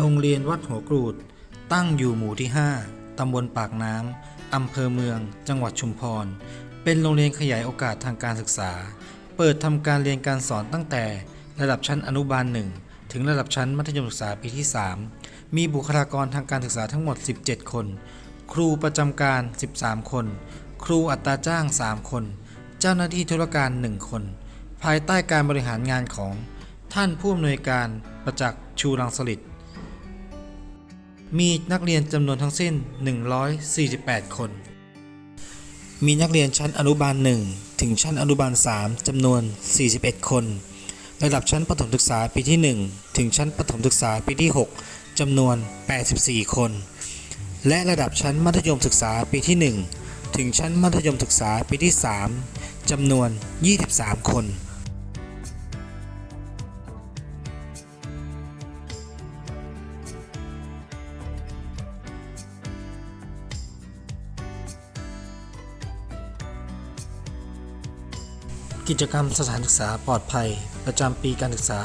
โรงเรียนวัดหัวกรูด ตั้งอยู่หมู่ที่ 5 ตำบลปากน้ำ อำเภอเมือง จังหวัดชุมพร เป็นโรงเรียนขยายโอกาสทางการศึกษา เปิดทำการเรียนการสอนตั้งแต่ระดับชั้นอนุบาล1ถึงระดับชั้นมัธยมศึกษาปีที่ 3 มีบุคลากรทางการศึกษาทั้งหมด 17 คน ครูประจำการ 13 คน ครูอัตราจ้าง 3 คน เจ้าหน้าที่ธุรการ 1 คน ภายใต้การบริหารงานของท่านผู้อำนวยการประจักษ์ชูรังสฤษดิ์ มีนักเรียนจำนวนทั้งสิ้น 148 คน มีนักเรียนชั้นอนุบาล 1 ถึงชั้นอนุบาล 3จำนวน 41 คน ระดับชั้นประถมศึกษาปีที่ 1 ถึงชั้นประถมศึกษาปีที่ 6จำนวน 84 คน และระดับชั้นมัธยมศึกษาปีที่ 1 ถึงชั้นมัธยมศึกษาปีที่ 3จำนวน 23 คน กิจกรรมสถานศึกษาปลอดภัย ประจำปีการศึกษา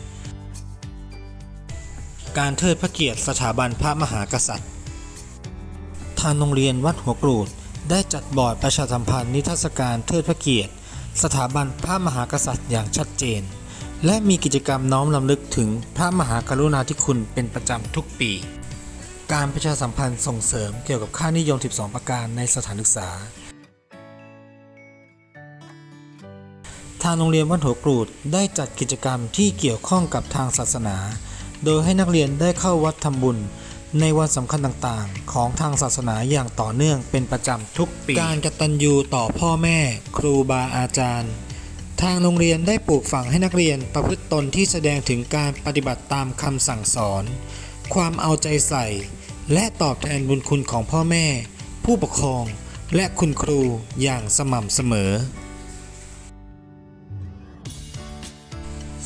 2565 การเทิดพระเกียรติสถาบันพระมหากษัตริย์ ทางโรงเรียนวัดหัวกรูด ได้จัดบอร์ดประชาสัมพันธ์นิทรรศการเทิดพระเกียรติ สถาบันพระมหากษัตริย์อย่างชัดเจน และมีกิจกรรมน้อมรำลึกถึงพระมหากรุณาธิคุณเป็นประจำทุกปี การประชาสัมพันธ์ส่งเสริมเกี่ยวกับค่านิยม 12 ประการในสถานศึกษา ทางโรงเรียนวัดหัวกรูดได้จัดกิจกรรมที่เกี่ยวข้องกับทางศาสนา โดยให้นักเรียนได้เข้าวัดทำบุญ ในวันสำคัญต่างๆ ของทางศาสนาอย่างต่อเนื่องเป็นประจำทุกปี การกตัญญูต่อพ่อแม่ ครูบาอาจารย์ ทางโรงเรียนได้ปลูกฝังให้นักเรียนประพฤติตนที่แสดงถึงการปฏิบัติตามคำสั่งสอน ความเอาใจใส่ และตอบแทนบุญคุณของพ่อแม่ ผู้ปกครอง และคุณครูอย่างสม่ำเสมอ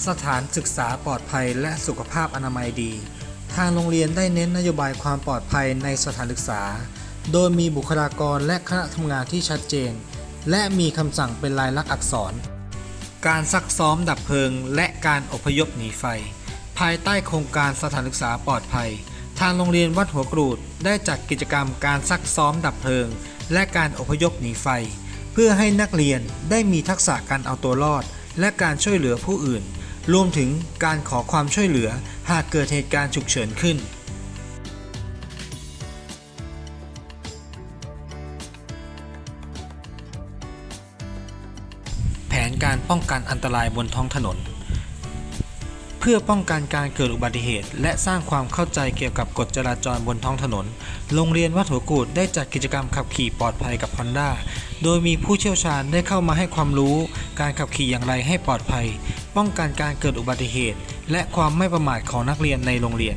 สถานศึกษาปลอดภัยและสุขภาพอนามัยดี ทางโรงเรียนได้เน้นนโยบายความปลอดภัยในสถานศึกษา โดยมีบุคลากรและคณะทำงานที่ชัดเจน และมีคำสั่งเป็นลายลักษณ์อักษร การซักซ้อมดับเพลิง และการอพยพหนีไฟ ภายใต้โครงการสถานศึกษาปลอดภัย ทางโรงเรียนวัดหัวกรูดได้จัดกิจกรรมการซักซ้อมดับเพลิง และการอพยพหนีไฟ เพื่อให้นักเรียนได้มีทักษะการเอาตัวรอด และการช่วยเหลือผู้อื่น รวมถึงการขอความช่วยเหลือหากเกิดเหตุการณ์ฉุกเฉินขึ้น แผนการป้องกันอันตรายบนท้องถนน เพื่อป้องกันการเกิดอุบัติเหตุ และสร้างความเข้าใจเกี่ยวกับกฎจราจรบนท้องถนน โรงเรียนวัดหัวกูดได้จัดกิจกรรมขับขี่ปลอดภัยกับ Honda โดยมีผู้เชี่ยวชาญได้เข้ามาให้ความรู้การขับขี่อย่างไรให้ปลอดภัย ป้องกันการเกิดอุบัติเหตุ และความไม่ประมาทของนักเรียนในโรงเรียน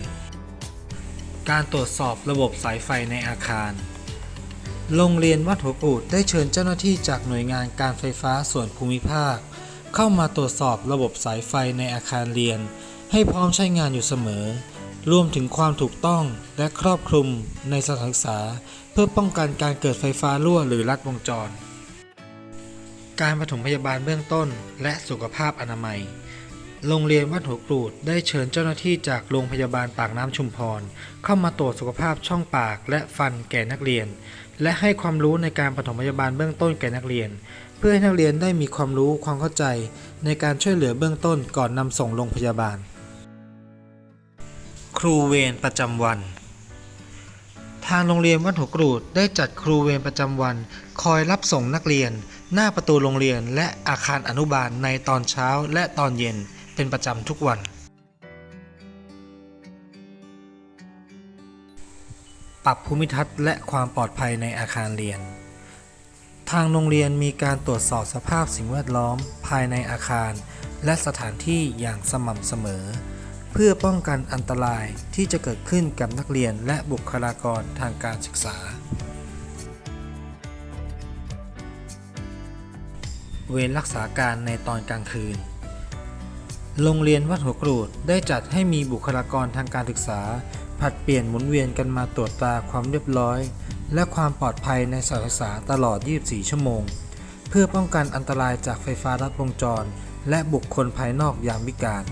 การตรวจสอบระบบสายไฟในอาคาร โรงเรียนวัดหัวกูดได้เชิญเจ้าหน้าที่จากหน่วยงานการไฟฟ้าส่วนภูมิภาค เข้ามาตรวจสอบระบบสายไฟในอาคารเรียน ให้พร้อมใช้งานอยู่เสมอ รวมถึงความถูกต้องและครอบคลุมในสถานศึกษา เพื่อป้องกันการเกิดไฟฟ้ารั่วหรือลัดวงจร การปฐมพยาบาลเบื้องต้น และสุขภาพอนามัย โรงเรียนวัดหัวกรูดได้เชิญเจ้าหน้าที่จากโรงพยาบาลปากน้ำชุมพร เข้ามาตรวจสุขภาพช่องปากและฟันแก่นักเรียน และให้ความรู้ในการปฐมพยาบาลเบื้องต้นแก่นักเรียน เพื่อให้นักเรียนได้มีความรู้ความเข้าใจ ในการช่วยเหลือเบื้องต้นก่อนนำส่งโรงพยาบาล ครูเวรประจำวัน ทางโรงเรียนวัดหัวกรูดได้จัดครูเวรประจำวัน คอยรับส่งนักเรียน หน้าประตูโรงเรียนและอาคารอนุบาลในตอนเช้าและตอนเย็นเป็นประจำทุกวัน ปรับภูมิทัศน์และความปลอดภัยในอาคารเรียน ทางโรงเรียนมีการตรวจสอบสภาพสิ่งแวดล้อมภายในอาคาร และสถานที่อย่างสม่ำเสมอ เพื่อป้องกันอันตรายที่จะเกิดขึ้นกับนักเรียนและบุคลากรทางการศึกษา เวรรักษาการในตอนกลางคืน โรงเรียนวัดหัวกรูดได้จัดให้มีบุคลากรทางการศึกษา ผัดเปลี่ยนหมุนเวียนกันมาตรวจตราความเรียบร้อย และความปลอดภัยในสถานศึกษาตลอด 24 ชั่วโมง เพื่อป้องกันอันตรายจากไฟฟ้าลัดวงจร และบุคคลภายนอกยามวิกาล